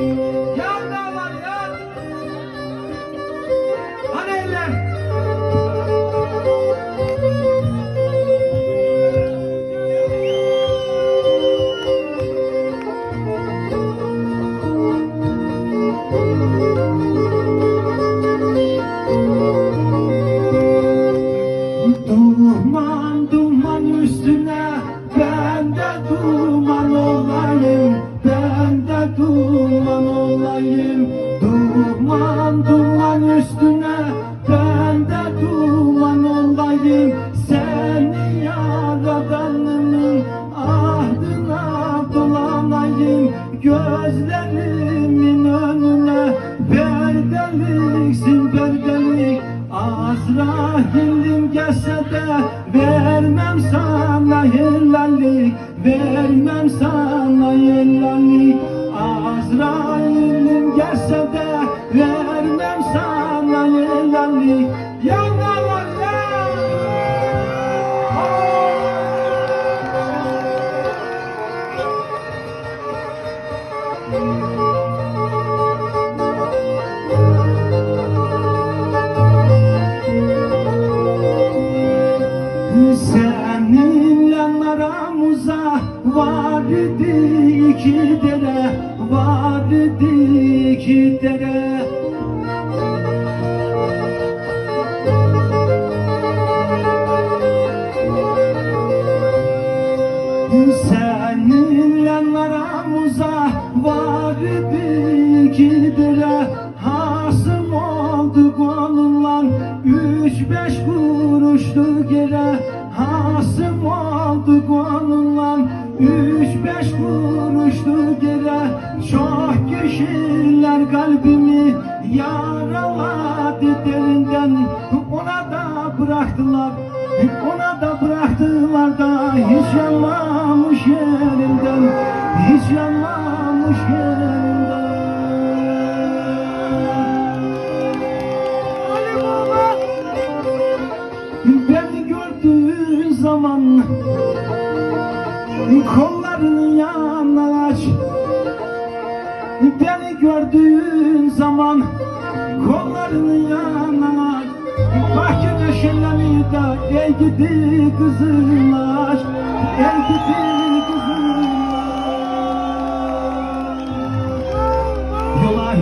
Yan dağlar yan. Hani eller? Duman duman üstüne ben duman gözlerimin önüne perdeliksin perdelik. Azrail'im gelse de vermem sana helallik Vermem sana helallik. Azrail'im gelse de vermem sana helallik dere Seninle aramıza vardı iki dere. Hasım olduk onunla üç beş kuruşlu gere. Hasım olduk onunla üç beş kuruşlu gere Çok kişiler kalbimi. Yaraladı derinden Ona da bıraktılar ona da bıraktılar da hiç yanmamış yerinden Hiç yanmamış yerinden. Beni gördüğün zaman Kollarını yanına aç. Beni gördüğün zaman Kollarını yanına aç. Bahçede şenlemi de Ey gidi kızılaş Ey gidi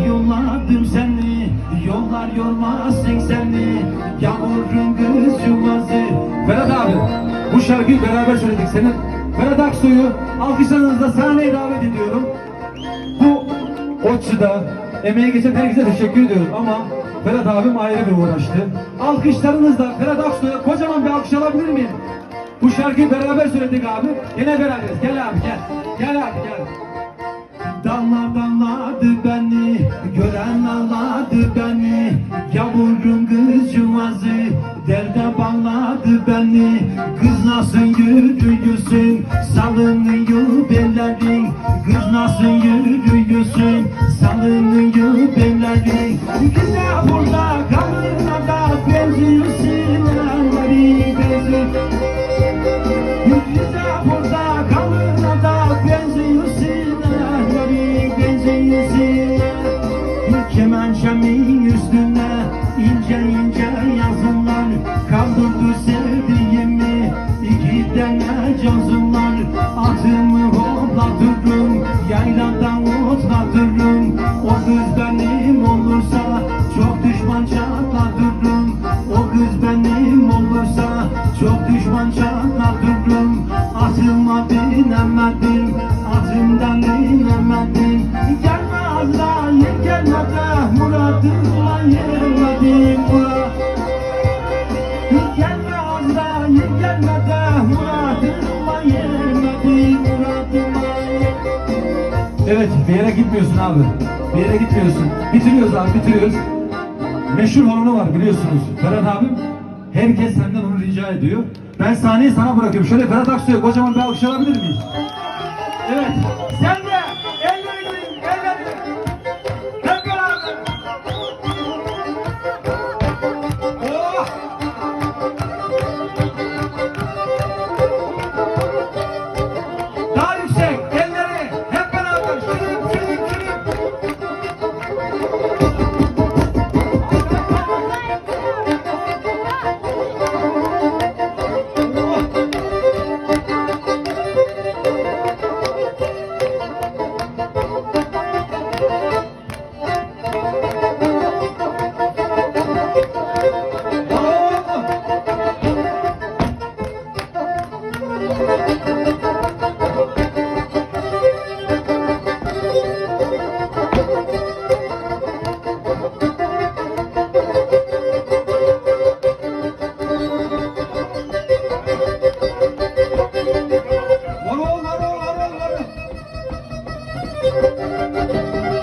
yolladım seni. Yollar yormazsın seni. Yavrum kız yuvası Ferhat abi bu şarkıyı beraber söyledik. Senin. Ferhat Aksoy'u alkışlarınızla sahneye davet ediyorum. Bu Otçu'da emeği geçen herkese teşekkür ediyoruz ama Ferhat abim ayrı bir uğraştı. Alkışlarınızla Ferhat Aksoy'a kocaman bir alkış alabilir miyim? Bu şarkıyı beraber söyledik abi. Yine beraberiz. Gel abi gel. Gel abi gel. Dallar dalladı beni Gören ağladı beni Yavrum kız yuvası Derde bağladı beni yürüyorsun Salınıyor bellerin. Kız nasıl yürüyorsun Salınıyor bellerin. Bize burada Muradıma Evet bir yere gitmiyorsun abi. Bir yere gitmiyorsun. Bitiriyoruz abi bitiriyoruz. Meşhur horonu var biliyorsunuz. Ferhat abim herkes senden onu rica ediyor. Ben sahneyi sana bırakıyorum. Şöyle Ferhat Aksu'ya kocaman bir alkış alabilir miyiz? Evet. Sen de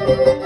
Eller